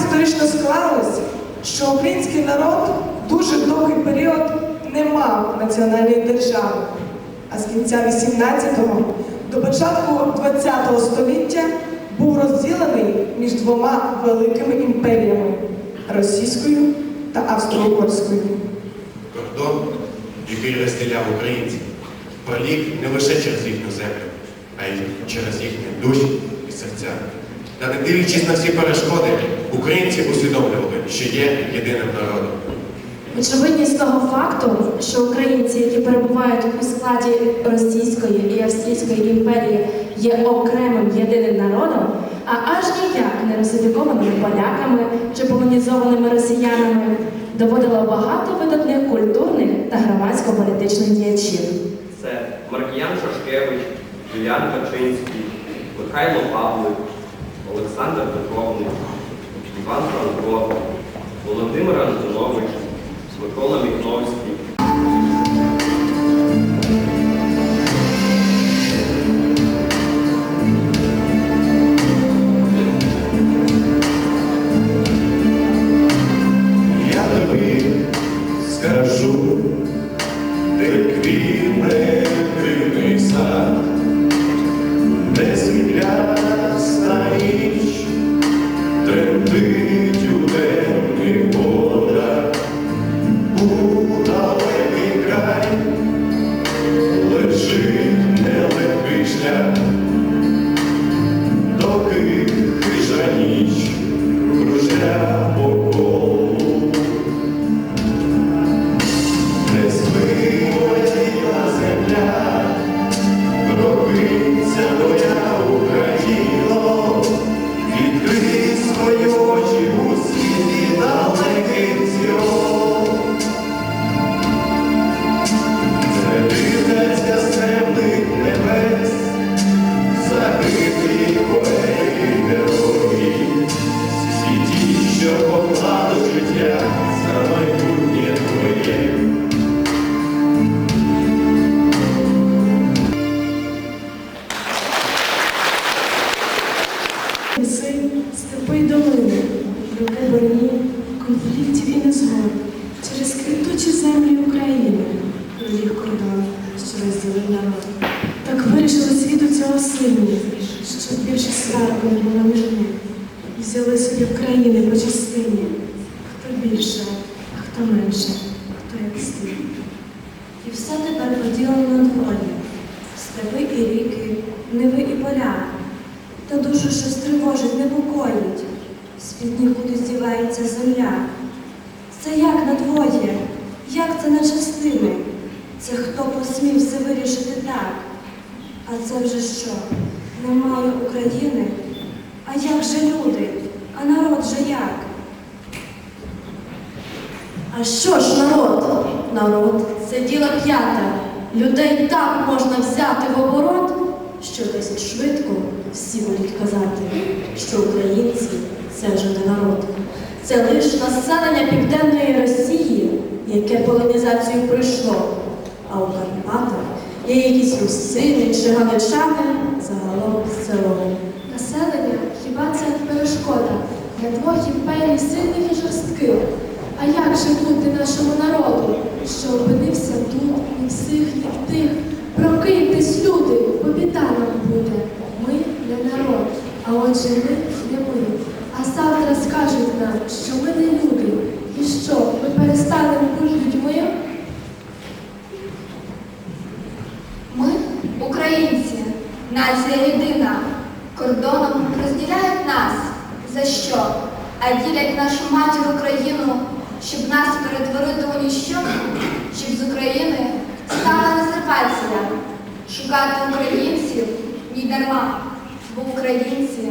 історично склалося, що український народ дуже довгий період не мав національної держави, а з кінця 18-го до початку 20-го століття був розділений між двома великими імперіями російською та австро-угорською. Кордон, який розділяв українців, проліг не лише через їхню землю, а й через їхні душі і серця. Та не дивлячись на всі перешкоди, українці усвідомлювали, що є єдиним народом. Очевидність того факту, що українці, які перебувають у складі Російської і Австрійської імперії, є окремим єдиним народом, а аж ніяк не русифікованими поляками чи полонізованими росіянами, доводило багато видатних культурних та громадсько-політичних діячів. Це Маркіян Шашкевич, Юліан Качинський, Михайло Павлик, Олександр Петровник, Іван Франко, Володимир Антонович, що розділив. Так вирішили світу цього сильні, щоб більше сварку не було між ними. І взяли собі в країни по частині, хто більше, а хто менше, хто як слід. І все тепер поділено на двоє. Степи і ріки, ниви і поля. Та душу щось тривожить, непокоїть. З-під ніг кудись дівається земля. Це як на двоє? Як це на частини? Це хто посмів все вирішити так? А це вже що? Немає України? А як же люди? А народ же як? А що ж народ? Народ це діло п'яте. Людей так можна взяти в оборот, що досить швидко всі будуть казати, що українці це вже не народ. Це лише населення Південної Росії, яке полонізацію пройшло. А у Карпатах є якісь русини чи галичани загалом село. Населення хіба це перешкода для двох імперій сильних і жорстких? А як же бути нашому народу, що опинився тут, ні всіх, в тих? Прокиньтесь, люди, бо біда нам буде. Ми не народ, а отже ми не ми. А завтра скажуть нам, що ми не люди. І що, ми перестанемо бути людьми? Ми українці, нація єдина. Кордоном нас. За що? А ділять нашу матір Україну, щоб нас перетворити у ніщо, щоб з України стала резервація. Шукати українців ні дарма, бо українці,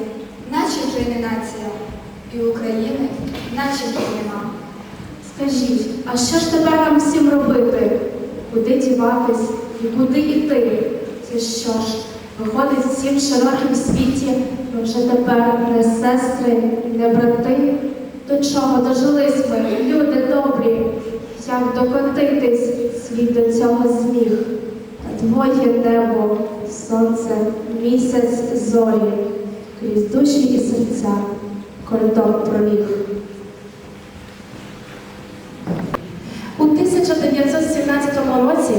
наче вже не нація, і України, наче вже нема. Скажіть, а що ж тепер нам всім робити? Куди діватись і куди йти? Це що ж, виходить всім в широкім світі, ми вже тепер не сестри, не брати? До чого дожились ми, люди добрі? Як докотитись світ до цього зміг? Та двоє небо, сонце, місяць, зорі, крізь душі і серця, кордон проліг. У 1917 році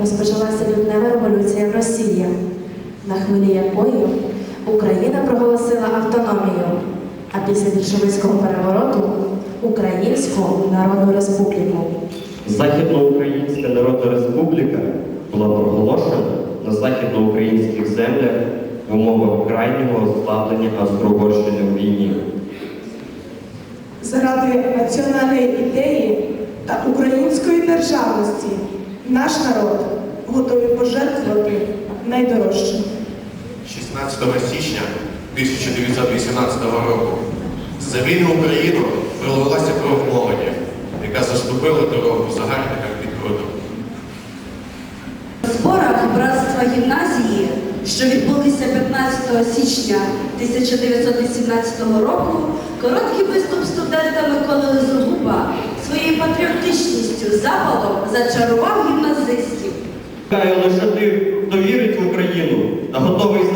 розпочалася лютнева революція в Росії, на хвилі якої Україна проголосила автономію, а після більшовицького перевороту Українську Народну Республіку. Західноукраїнська Народна Республіка була проголошена на західноукраїнських землях в умовах крайнього ослаблення Австро-Угорщини в війні. Заради національної ідеї та української державності наш народ готовий пожертвувати найдорожчим. 16 січня 1918 року за вільну Україну пролилася кров молоді, яка заступила дорогу загарбникам під Крутом. У зборах братства гімназії, що відбулися 15 січня 1918 року, короткий виступ студента Миколи Лизогуба своєю патріотичністю запалом зачарував гімназистів. Чекаю лише тих, хто вірить в Україну та готовий.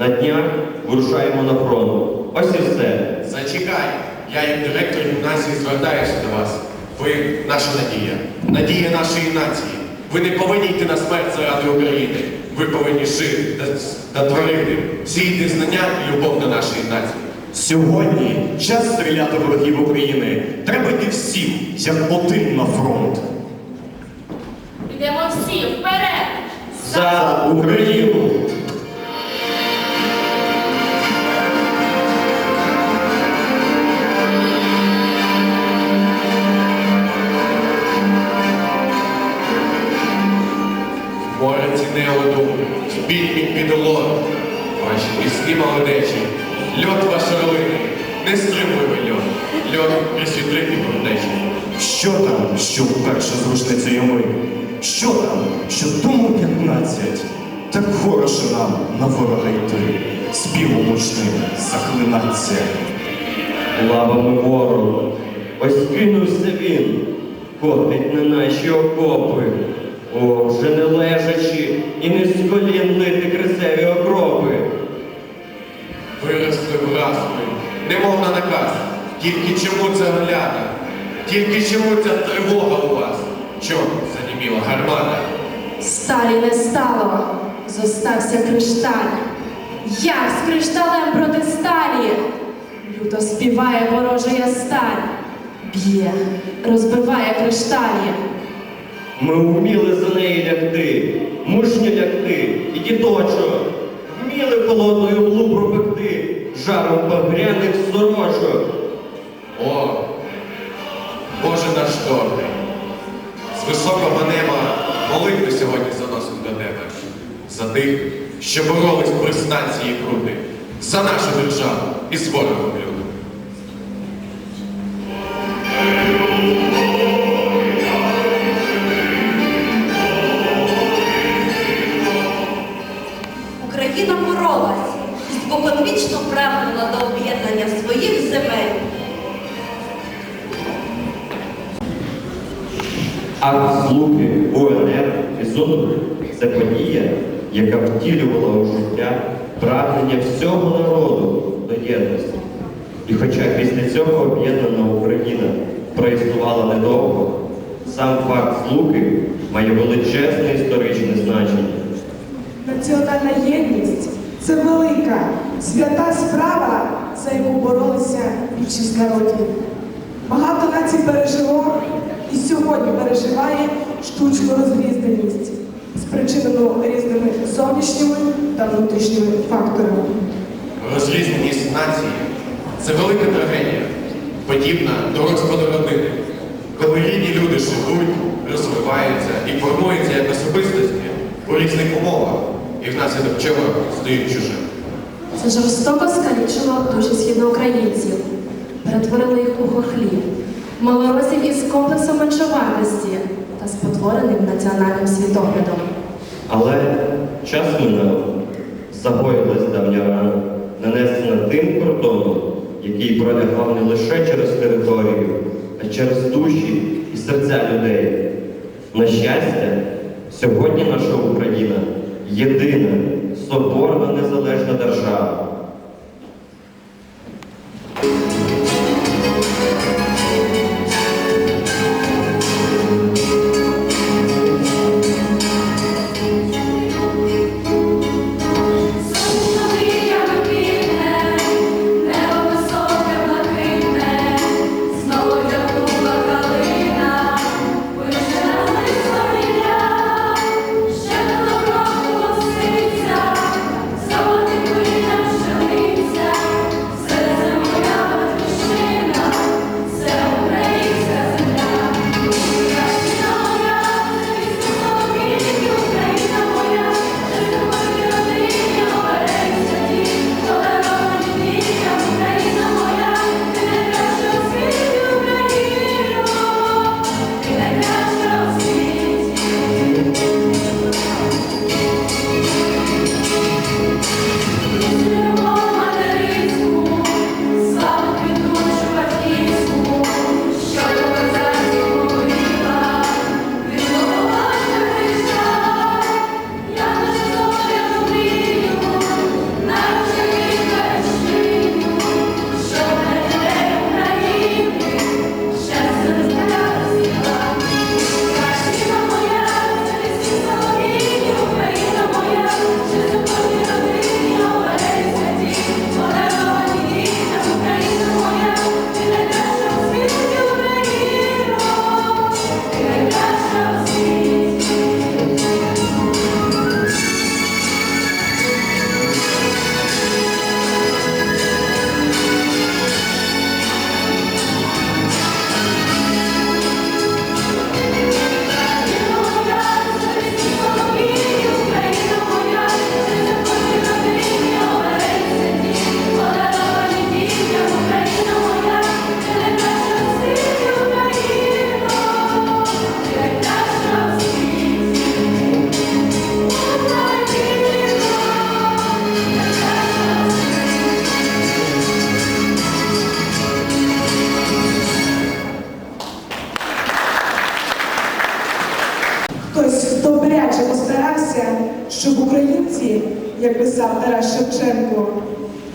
На днях вирушаємо на фронт. Ось і все. Зачекай, я як директор гімназії звертаюся до вас. Ви наша надія, надія нашої нації. Ви не повинні йти на смерть заради України. Ви повинні жити та, та творити, сіяти знання і любов до нашої нації. Сьогодні час стріляти ворогів України. Треба йти всім, як один на фронт. Йдемо всі вперед! За Україну! Ціни спіть під підолон, ваші пісні молодечі, льот ваш орлини, не стримуй ви льот, льот присвітлити продечі. Що там, що вперше з рушницею ми? Що там, що тому 15? Так хороше нам на ворога йти, співом мучним захлинаться. Лавами ворогу. Ось кинувся він, котить на наші окопи. О, вже не лежачи Тільки чому? Тільки чому ця тривога у вас? Чом заніміла гармата? Сталі не стало, зостався кришталь. Як з кришталем проти сталі? Люто співає ворожая сталь, б'є, розбиває кришталі. Ми вміли за неї лягти, мужньо лягти, і діточок, вміли холодною млу пропекти, жаром багряних сорочок. О, Боже наш добрий, з високого неба молитви сьогодні заносимо до тебе. За тих, що боролись при станції крути, за нашу державу і з ворогом люду. Україна боролась і споконвічно прагнула до об'єднання своїх земель. Акт злуки УНР і ЗУНР – це подія, яка втілювала у життя прагнення всього народу до єдності. І хоча після цього об'єднана Україна проіснувала недовго, сам факт злуки має величезне історичне значення. Національна єдність це велика, свята справа, за яку боролися більшість народів. Багато націй пережило і сьогодні переживає штучну розрізданість, спричинену різними зовнішніми та внутрішніми факторами. Розрізненість нації це велика трагедія, подібна до розпаду родини, коли рідні люди живуть, розвиваються і формуються як особистості у різних умовах, і внаслідок чого стають чужими. Це жорстоко скалічило душі східноукраїнців, перетворило їх у хохлів, малоросів із комплексом меншовартості та спотвореним національним світоглядом. Але час минав, загоїлась давня рана, нанесена тим кордоном, який пролягав не лише через територію, а через душі і серця людей. На щастя, сьогодні наша Україна єдина, соборна незалежна держава.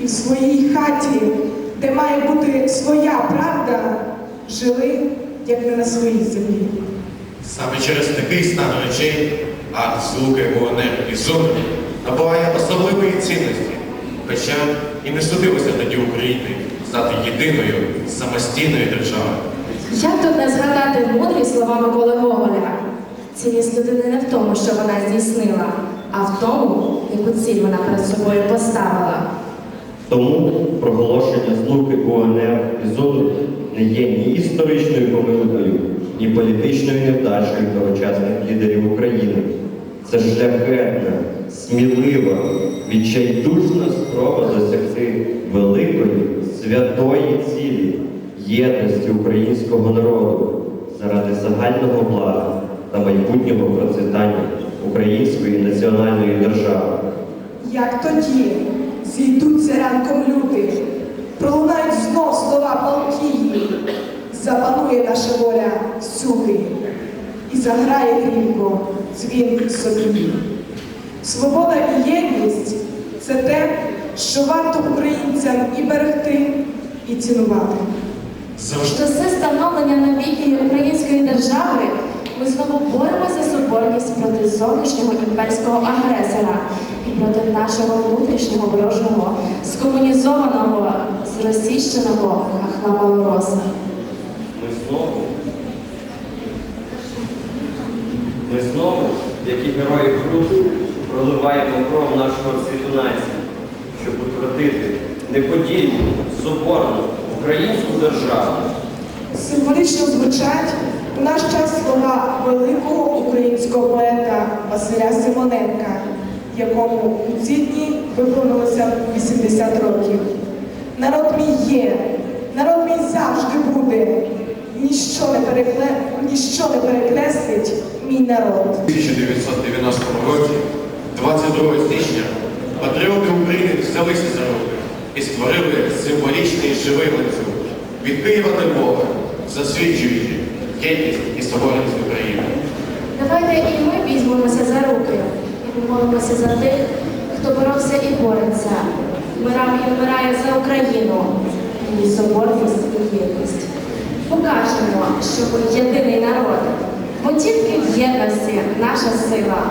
І в своїй хаті, де має бути своя правда, жили, як не на своїй землі. Саме через такий стан речей акт злуки УНР і ЗОН набуває особливої цінності, хоча і не судилося тоді України стати єдиною самостійною державою. Як тут не згадати мудрі слова Миколи Гоголя? Цінність людини не в тому, що вона здійснила, а в тому, яку ціль вона перед собою поставила. Тому проголошення злуки УНР і ЗОНу не є ні історичною помилкою, ні політичною невдачею тогочасних лідерів України. Це шляхетна, смілива, відчайдушна спроба досягти великої святої цілі єдності українського народу заради загального блага та майбутнього процвітання української національної держави. Як тоді зійдуться ранком люди, пролунають знов слова палкії, запанує наша воля всюди, і заграє грімко дзвін собі. Свобода і єдність це те, що варто українцям і берегти, і цінувати. Що це становлення навіки української держави, ми знову боремося за соборність проти зовнішнього імперського агресора і проти нашого внутрішнього ворожого, скомунізованого, зросійщеного хахла малороса. Ми знову, ми знову, як і герої Крут, проливаємо кров нашого світу нації, щоб утвердити неподільну, соборну українську державу. Символічно звучать у наш час слова великого українського поета Василя Симоненка, якому у ці дні виповнилося 80 років. Народ мій є, народ мій завжди буде. Ніщо не, перекле... Ніщо не перекреслить мій народ. У 1990 році, 22 січня, патріоти України взялися за руки і створили символічний живий ланцюг від Києва до Львова, засвідчуючи єдність і соборність України. Давайте і ми візьмемося за руки і помолимося за тих, хто боровся і бореться, вмирав і вмирає за Україну, її соборність і єдність. Покажемо, що ми єдиний народ, бо тільки в єдності наша сила.